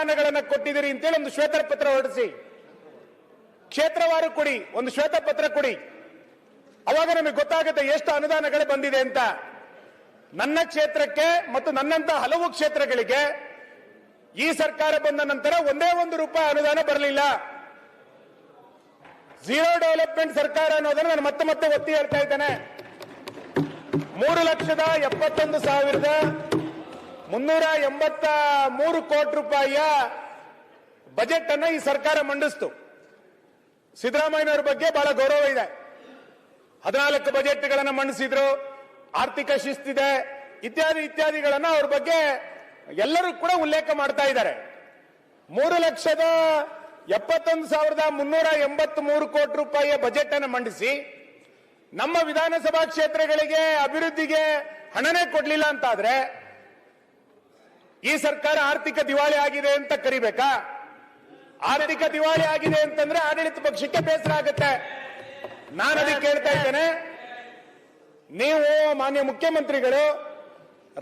ಅನುದಾನಗಳನ್ನು ಕೊಟ್ಟಿದ್ದೀರಿ ಅಂತೇಳಿ ಒಂದು ಶ್ವೇತ ಪತ್ರ ಹೊರಡಿಸಿ. ಕ್ಷೇತ್ರವಾರು ಕೊಡಿ, ಒಂದು ಶ್ವೇತ ಪತ್ರ ಕೊಡಿ. ಅವಾಗ ನಮಗೆ ಗೊತ್ತಾಗುತ್ತೆ ಎಷ್ಟು ಅನುದಾನಗಳು ಬಂದಿದೆ ಅಂತ. ನನ್ನ ಕ್ಷೇತ್ರಕ್ಕೆ ಮತ್ತು ನನ್ನಂತ ಹಲವು ಕ್ಷೇತ್ರಗಳಿಗೆ ಈ ಸರ್ಕಾರ ಬಂದ ನಂತರ ಒಂದೇ ಒಂದು ರೂಪಾಯಿ ಅನುದಾನ ಬರಲಿಲ್ಲ. ಝೀರೋ ಡೆವಲಪ್ಮೆಂಟ್ ಸರ್ಕಾರ ಅನ್ನೋದನ್ನು ನಾನು ಮತ್ತೆ ಮತ್ತೆ ಒತ್ತಿ ಹೇಳ್ತಾ ಇದ್ದೇನೆ. ಮೂರು ಲಕ್ಷದ ಎಪ್ಪತ್ತೊಂದು ಸಾವಿರದ ಮುನ್ನೂರ ಎಂಬತ್ತ ಮೂರು ಕೋಟಿ ರೂಪಾಯಿಯ ಬಜೆಟ್ ಅನ್ನ ಈ ಸರ್ಕಾರ ಮಂಡಿಸ್ತು. ಸಿದ್ದರಾಮಯ್ಯನವರ ಬಗ್ಗೆ ಬಹಳ ಗೌರವ ಇದೆ. ಹದಿನಾಲ್ಕು ಬಜೆಟ್ಗಳನ್ನು ಮಂಡಿಸಿದ್ರು, ಆರ್ಥಿಕ ಶಿಸ್ತಿದೆ, ಇತ್ಯಾದಿ ಇತ್ಯಾದಿಗಳನ್ನ ಅವ್ರ ಬಗ್ಗೆ ಎಲ್ಲರೂ ಕೂಡ ಉಲ್ಲೇಖ ಮಾಡ್ತಾ ಇದ್ದಾರೆ. ಮೂರು ಲಕ್ಷದ ಎಪ್ಪತ್ತೊಂದು ಸಾವಿರದ ಮುನ್ನೂರ ಎಂಬತ್ತ್ ಮೂರು ಕೋಟಿ ರೂಪಾಯಿಯ ಬಜೆಟ್ ಅನ್ನು ಮಂಡಿಸಿ, ನಮ್ಮ ವಿಧಾನಸಭಾ ಕ್ಷೇತ್ರಗಳಿಗೆ ಅಭಿವೃದ್ಧಿಗೆ ಹಣನೇ ಕೊಡ್ಲಿಲ್ಲ ಅಂತಾದ್ರೆ ಈ ಸರ್ಕಾರ ಆರ್ಥಿಕ ದಿವಾಳಿ ಆಗಿದೆ ಅಂತ ಕರಿಬೇಕಾ? ಆರ್ಥಿಕ ದಿವಾಳಿ ಆಗಿದೆ ಅಂತಂದ್ರೆ ಆಡಳಿತ ಪಕ್ಷಕ್ಕೆ ಬೇಸರ ಆಗುತ್ತೆ. ನಾನು ಅದಕ್ಕೆ ಹೇಳ್ತಾ ಇದ್ದೇನೆ. ನೀವು ಮಾನ್ಯ ಮುಖ್ಯಮಂತ್ರಿಗಳು,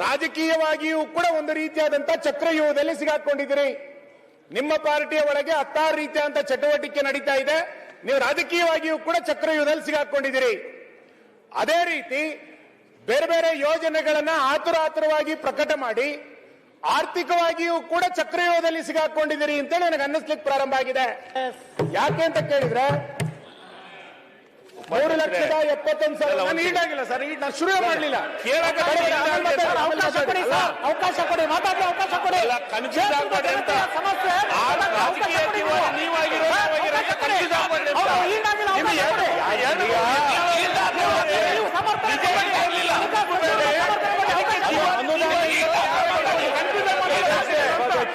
ರಾಜಕೀಯವಾಗಿಯೂ ಕೂಡ ಒಂದು ರೀತಿಯಾದಂತಹ ಚಕ್ರವ್ಯೂಹದಲ್ಲಿ ಸಿಗಾಕೊಂಡಿದ್ದೀರಿ. ನಿಮ್ಮ ಪಾರ್ಟಿಯ ಒಳಗೆ ಹತ್ತಾರು ರೀತಿಯಾದಂತಹ ಚಟುವಟಿಕೆ ನಡೀತಾ ಇದೆ. ನೀವು ರಾಜಕೀಯವಾಗಿಯೂ ಕೂಡ ಚಕ್ರವ್ಯೂಹದಲ್ಲಿ ಸಿಗಾಕೊಂಡಿದ್ದೀರಿ. ಅದೇ ರೀತಿ ಬೇರೆ ಬೇರೆ ಯೋಜನೆಗಳನ್ನ ಆತುರ ಆತುರವಾಗಿ ಪ್ರಕಟ ಮಾಡಿ ಆರ್ಥಿಕವಾಗಿಯೂ ಕೂಡ ಚಕ್ರವ್ಯೂಹದಲ್ಲಿ ಸಿಗಾಕೊಂಡಿದ್ದೀರಿ ಅಂತ ನನಗೆ ಅನ್ನಿಸ್ಲಿಕ್ಕೆ ಪ್ರಾರಂಭ ಆಗಿದೆ. ಯಾಕೆ ಅಂತ ಕೇಳಿದ್ರೆ ಮೂರು ಲಕ್ಷದ ಎಪ್ಪತ್ತೊಂದು ಸಾವಿರ ನಾನು ಆಗಿಲ್ಲ ಸರ್ ಈಗ ನಾನು ಶುರು ಮಾಡಲಿಲ್ಲ. ಕೇಳಕ್ಕೆ ಅವಕಾಶ ಕೊಡಿ ಸರ್, ಅವಕಾಶ ಕೊಡಿ ಮಾತಾಡಿ ಅವಕಾಶ ಕೊಡಿ. ಸಮಸ್ಯೆ ಆ ರಾಜಕೀಯ ದಿವಾಳಿ ನೀವಾಗಿರೋ ನೀವಾಗಿರೋ ಅಂತ confuse ಆಗ್ಬೇಡಿ ಅಂತ. ಅವ್ರು ಈಡಾಗಿಲ್ಲ, ನಿಮ್ಗೆ ಅವಕಾಶ ಏನು- ಕೊಡಿ. ಏನು- ಈಗ ನೀವು ಈಡಾಗಿರೋರೆ. ನೀವು ಸಮರ್ಥನೆ ನಿಜವಾಗಿ ಕೊಡ್ಲಿಲ್ಲ. ಈಗ ಸಮರ್ಥನೆ ಮಾಡಿ ಅವಕಾಶ ಕೊಡಿ. ಅನುದಾನ ಇಲ್ಲ. confuse ಆಗ್ಬೇಡಿ ಅಷ್ಟೇ. ಇರ್ಲಿಲ್ಲ, ನಮ್ಮ ಗೆಳೆಯರು. ಪಾಪ, ನೀವು ನನ್ನ ಎದುರು ನೇರದಿಂದ ಮಾತಾಡೋದಾದ್ರೆ ನೀವು ಯಾಕೆ ಅಷ್ಟು ಜೋರಾಗಿ- ಏ, ಅಣ್ಣ, ಯಾಕೆ ಬಿಟ್ಟು ಬಂದ ಅದು? ಒಂದ್ ಸೆಕೆಂಡ್. ಇನ್ನೊಂದು ಏನಪ್ಪ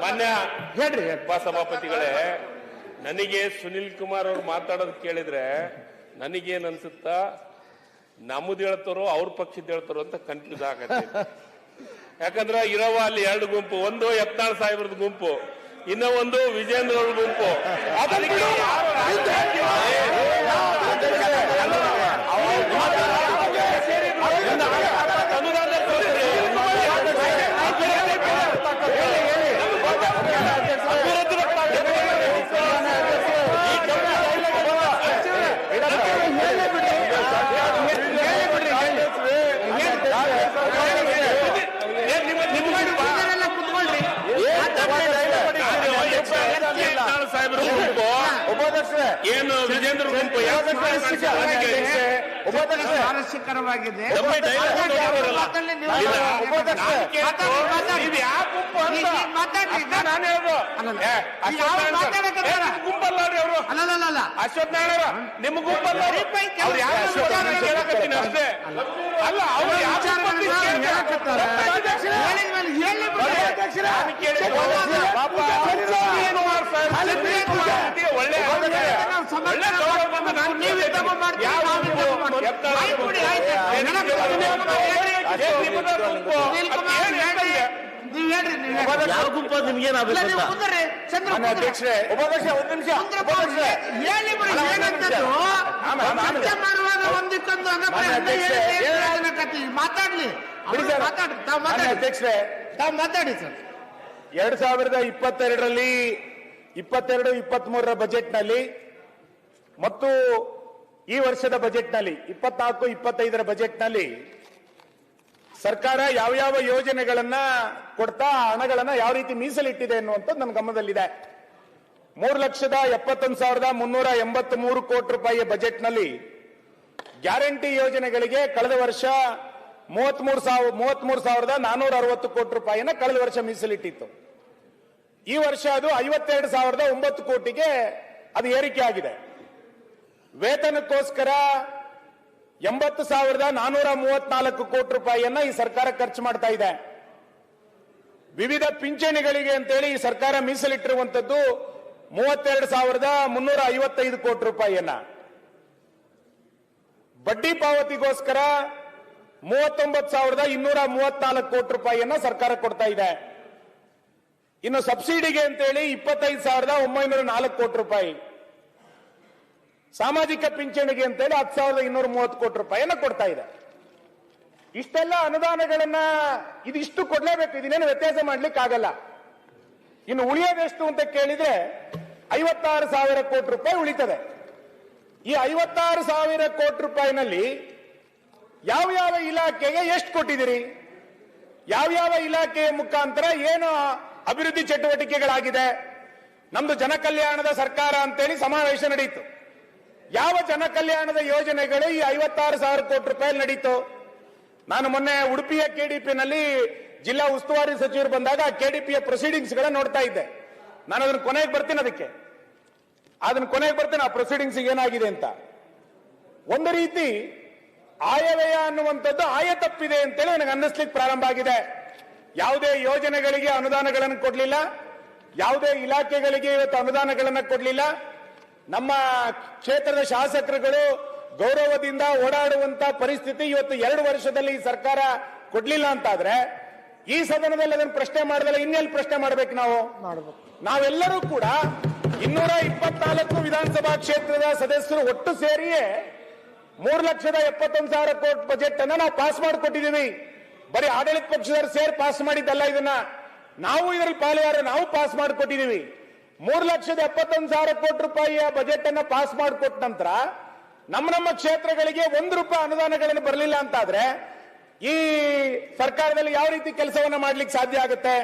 ಮಾನ್ಯ ಹೇಳ್ರಿ ಸಭಾಪತಿಗಳೇ ನನಗೆ ಸುನಿಲ್ ಕುಮಾರ್ ಅವ್ರು ಮಾತಾಡೋದು ಕೇಳಿದ್ರೆ ನನಗೇನ್ ಅನ್ಸುತ್ತ? ನಮ್ದು ಹೇಳ್ತಾರೋ ಅವ್ರ ಪಕ್ಷದ ಹೇಳ್ತಾರೋ ಅಂತ ಕನ್ಫ್ಯೂಸ್ ಆಗತ್ತೆ. ಯಾಕಂದ್ರೆ ಇರವ ಅಲ್ಲಿ ಎರಡು ಗುಂಪು ಒಂದು ಯತ್ನಾಳ್ ಸಾಹೇಬ್ರದ್ ಗುಂಪು ಇನ್ನೊಂದು ವಿಜೇಂದ್ರ ಅವ್ರ ಗುಂಪು ಅದಕ್ಕೆ ಯಾರು ಅನುದಾನ ಕೊಡ್ರಿ. ಅಭಿವೃದ್ಧಿ ಸಾಹೇಬ್ರ ಗುಂಪು ಏನು ವಿಜೇಂದ್ರ ಗುಂಪು ಯಾಕೆ ಸ್ವಾರಸ್ಯಕರವಾಗಿದೆ ನಮ್ಮ dialogue ನೋಡಿರೋರಲ್ಲ. ಮಾತಾಡ್ಲಿ ನೀವು. ಇಲ್ಲ, ಮಾತಾಡ್ಲಿ. ನಾನು ಕೇಳ್ತು, ಮಾತಾಡ್ಲಿ, ಮಾತಾಡ್ಲಿ. ಇದು ಯಾವ ಗುಂಪು ಅಂತ? ಈಗ ಈಗ ಮಾತಾಡ್ಲಿ. ಅಷ್ಟೇ ನಾನು ಹೇಳೋದು. ಅಲ್ಲಲ್ಲ. ಏ, ಈಗ ಅಶ್ವತ್ಥ ಅವ್ರು ನಾರಾಯಣ ಸರ್. ಮಾತಾಡಕತ್ತಾರ. ಏ, ನಿಮ್ಮ ಗುಂಪಲ್ಲ ಅವರು. ಅಲ್ಲಲ್ಲಲ್ಲ ಅಶ್ವತ್ಥ ನಾರಾಯಣ ನಿಮ್ಮ ಗುಂಪಲ್ಲ ಗುಂಪು ಅಲ್ಲ ಅವ್ರು ಯಾವ ಯಾವ ಗುಂಪು? ಅಧ್ಯಕ್ಷರೇ ಉಪಾಧ್ಯಕ್ಷ ಒಂದು ನಿಮಿಷ ಹೇಳಿ ಏನಂತದ್ದು? ಮಾಡುವಾಗ ಒಂದಕ್ಕೊಂದು ಮಾತಾಡ್ಲಿ. ಮಾತಾಡ್ರಿ ತಾವು ಮಾತಾಡಿ ತಾವು ಮಾತಾಡಿ ಸರ್ ಎರಡ್ ಸಾವಿರದ ಇಪ್ಪತ್ತೆರಡರಲ್ಲಿ, ಇಪ್ಪತ್ತೆರಡು ಇಪ್ಪತ್ತ್ ಮೂರರ ಬಜೆಟ್ನಲ್ಲಿ ಮತ್ತು ಈ ವರ್ಷದ ಬಜೆಟ್ನಲ್ಲಿ, ಇಪ್ಪತ್ನಾಲ್ಕು, ಇಪ್ಪತ್ತೈದರ ಬಜೆಟ್ನಲ್ಲಿ ಸರ್ಕಾರ ಯಾವ ಯಾವ ಯೋಜನೆಗಳನ್ನ ಕೊಡ್ತಾ ಹಣಗಳನ್ನ ಯಾವ ರೀತಿ ಮೀಸಲಿಟ್ಟಿದೆ ಅನ್ನುವಂಥದ್ದು ನನ್ನ ಗಮನದಲ್ಲಿದೆ. ಮೂರು ಲಕ್ಷದ ಎಪ್ಪತ್ತೊಂದು ಸಾವಿರದ ಮುನ್ನೂರ ಎಂಬತ್ತ್ ಮೂರು ಕೋಟಿ ರೂಪಾಯಿಯ ಬಜೆಟ್ನಲ್ಲಿ ಗ್ಯಾರಂಟಿ ಯೋಜನೆಗಳಿಗೆ ಕಳೆದ ವರ್ಷ ಮೂವತ್ಮೂರು ಸಾವಿರ, ಮೂವತ್ಮೂರು ಸಾವಿರದ ನಾನೂರ ಅರವತ್ತು ಕೋಟಿ ರೂಪಾಯಿನ ಕಳೆದ ವರ್ಷ ಮೀಸಲಿಟ್ಟಿತ್ತು. ಈ ವರ್ಷ ಅದು ಐವತ್ತೆರಡು ಸಾವಿರದ ಒಂಬತ್ತು ಕೋಟಿಗೆ ಅದು ಏರಿಕೆ ಆಗಿದೆ. ವೇತನಕ್ಕೋಸ್ಕರ ಎಂಬತ್ತು ಸಾವಿರದ ನಾನೂರ ಮೂವತ್ನಾಲ್ಕು ಕೋಟಿ ರೂಪಾಯಿಯನ್ನ ಈ ಸರ್ಕಾರ ಖರ್ಚು ಮಾಡ್ತಾ ಇದೆ. ವಿವಿಧ ಪಿಂಚಣಿಗಳಿಗೆ ಅಂತೇಳಿ ಈ ಸರ್ಕಾರ ಮೀಸಲಿಟ್ಟಿರುವಂತದ್ದು ಮೂವತ್ತೆರಡು ಸಾವಿರದ ಮುನ್ನೂರ ಐವತ್ತೈದು ಕೋಟಿ ರೂಪಾಯಿಯನ್ನ. ಬಡ್ಡಿ ಪಾವತಿಗೋಸ್ಕರ ಮೂವತ್ತೊಂಬತ್ತು ಸಾವಿರದ ಇನ್ನೂರ ಮೂವತ್ನಾಲ್ಕು ಕೋಟಿ ರೂಪಾಯಿಯನ್ನ ಸರ್ಕಾರ ಕೊಡ್ತಾ ಇದೆ. ಇನ್ನು ಸಬ್ಸಿಡಿಗೆ ಅಂತೇಳಿ ಇಪ್ಪತ್ತೈದು ಸಾವಿರದ ಒಂಬೈನೂರ ನಾಲ್ಕು ಕೋಟಿ ರೂಪಾಯಿ. ಸಾಮಾಜಿಕ ಪಿಂಚಣಿಗೆ ಅಂತೇಳಿ ಹತ್ತು ಸಾವಿರದ ಇನ್ನೂರ ಮೂವತ್ತು ಕೋಟಿ ರೂಪಾಯಿಯನ್ನ ಕೊಡ್ತಾ ಇದೆ. ಇಷ್ಟೆಲ್ಲ ಅನುದಾನಗಳನ್ನ ಇದಿಷ್ಟು ಕೊಡ್ಲೇಬೇಕು. ಇದನ್ನೇನು ವ್ಯತ್ಯಾಸ ಮಾಡ್ಲಿಕ್ಕೆ ಆಗಲ್ಲ ಇನ್ನು ಉಳಿಯೋದೆಷ್ಟು ಅಂತ ಕೇಳಿದ್ರೆ ಐವತ್ತಾರು ಸಾವಿರ ಕೋಟಿ ರೂಪಾಯಿ ಉಳಿತದೆ. ಈ ಐವತ್ತಾರು ಸಾವಿರ ಕೋಟಿ ರೂಪಾಯಿನಲ್ಲಿ ಯಾವ ಯಾವ ಇಲಾಖೆಗೆ ಎಷ್ಟು ಕೊಟ್ಟಿದ್ದೀರಿ? ಯಾವ ಇಲಾಖೆಯ ಮುಖಾಂತರ ಏನು ಅಭಿವೃದ್ಧಿ ಚಟುವಟಿಕೆಗಳಾಗಿದೆ. ನಮ್ದು ಜನಕಲ್ಯಾಣದ ಸರ್ಕಾರ ಅಂತೇಳಿ ಸಮಾವೇಶ ನಡೆಯಿತು ಯಾವ ಜನಕಲ್ಯಾಣದ ಯೋಜನೆಗಳು ಈ ಐವತ್ತಾರು ಸಾವಿರ ಕೋಟಿ ರೂಪಾಯಿ ನಡೀತು? ನಾನು ಮೊನ್ನೆ ಉಡುಪಿಯ ಕೆಡಿಪಿನಲ್ಲಿ ಜಿಲ್ಲಾ ಉಸ್ತುವಾರಿ ಸಚಿವರು ಬಂದಾಗ ಕೆಡಿಪಿಯ ಪ್ರೊಸೀಡಿಂಗ್ಸ್ಗಳ ನೋಡ್ತಾ ಇದ್ದೆ. ನಾನು ಅದನ್ನ ಕೊನೆಗೆ ಬರ್ತೀನಿ ಅದಕ್ಕೆ. ಅದನ್ನ ಕೊನೆಗೆ ಬರ್ತೀನಿ, ಆ ಪ್ರೊಸೀಡಿಂಗ್ಸ್ ಏನಾಗಿದೆ ಅಂತ. ಒಂದು ರೀತಿ ಆಯವ್ಯಯ ಅನ್ನುವಂಥದ್ದು ಆಯ ತಪ್ಪಿದೆ ಅಂತೇಳಿ ನನಗೆ ಅನ್ನಿಸ್ಲಿಕ್ಕೆ ಪ್ರಾರಂಭ ಆಗಿದೆ. ಯಾವುದೇ ಯೋಜನೆಗಳಿಗೆ ಅನುದಾನಗಳನ್ನು ಕೊಡಲಿಲ್ಲ. ಯಾವುದೇ ಇಲಾಖೆಗಳಿಗೆ ಇವತ್ತು ಅನುದಾನಗಳನ್ನು ಕೊಡಲಿಲ್ಲ. ನಮ್ಮ ಕ್ಷೇತ್ರದ ಶಾಸಕರುಗಳು ಗೌರವದಿಂದ ಓಡಾಡುವಂತ ಪರಿಸ್ಥಿತಿ ಇವತ್ತು ಎರಡು ವರ್ಷದಲ್ಲಿ ಈ ಸರ್ಕಾರ ಕೊಡ್ಲಿಲ್ಲ ಅಂತಾದ್ರೆ ಈ ಸದನದಲ್ಲಿ ಅದನ್ನು ಪ್ರಶ್ನೆ ಮಾಡಿದ್ರೆ ಇನ್ನೆಲ್ಲಿ ಪ್ರಶ್ನೆ ಮಾಡ್ಬೇಕು ನಾವು? ನಾವೆಲ್ಲರೂ ಕೂಡ ಇನ್ನೂರ ಇಪ್ಪತ್ನಾಲ್ಕು ವಿಧಾನಸಭಾ ಕ್ಷೇತ್ರದ ಸದಸ್ಯರು ಒಟ್ಟು ಸೇರಿಯೇ ಮೂರು ಲಕ್ಷದ ಎಪ್ಪತ್ತೊಂದು ಸಾವಿರ ಕೋಟಿ ಬಜೆಟ್ ಅನ್ನ ನಾವು ಪಾಸ್ ಮಾಡಿಕೊಟ್ಟಿದ್ದೀವಿ. ಬರೀ ಆಡಳಿತ ಪಕ್ಷದವರು ಸೇರಿ ಪಾಸ್ ಮಾಡಿದ್ದಲ್ಲ ಇದನ್ನ. ನಾವು ಇದರಲ್ಲಿ ಪಾಲುಗಾರ, ನಾವು ಪಾಸ್ ಮಾಡಿಕೊಟ್ಟಿದ್ದೀವಿ ಮೂರು ಲಕ್ಷದ ಎಪ್ಪತ್ತೊಂದು ಸಾವಿರ ಕೋಟಿ ರೂಪಾಯಿಯ ಬಜೆಟ್ ಅನ್ನ ಪಾಸ್ ಮಾಡಿಕೊಟ್ಟ ನಂತರ ನಮ್ಮ ನಮ್ಮ ಕ್ಷೇತ್ರಗಳಿಗೆ ಒಂದು ರೂಪಾಯಿ ಅನುದಾನಗಳನ್ನು ಬರಲಿಲ್ಲ ಅಂತಾದ್ರೆ ಈ ಸರ್ಕಾರದಲ್ಲಿ ಯಾವ ರೀತಿ ಕೆಲಸವನ್ನ ಮಾಡ್ಲಿಕ್ಕೆ ಸಾಧ್ಯ ಆಗುತ್ತೆ?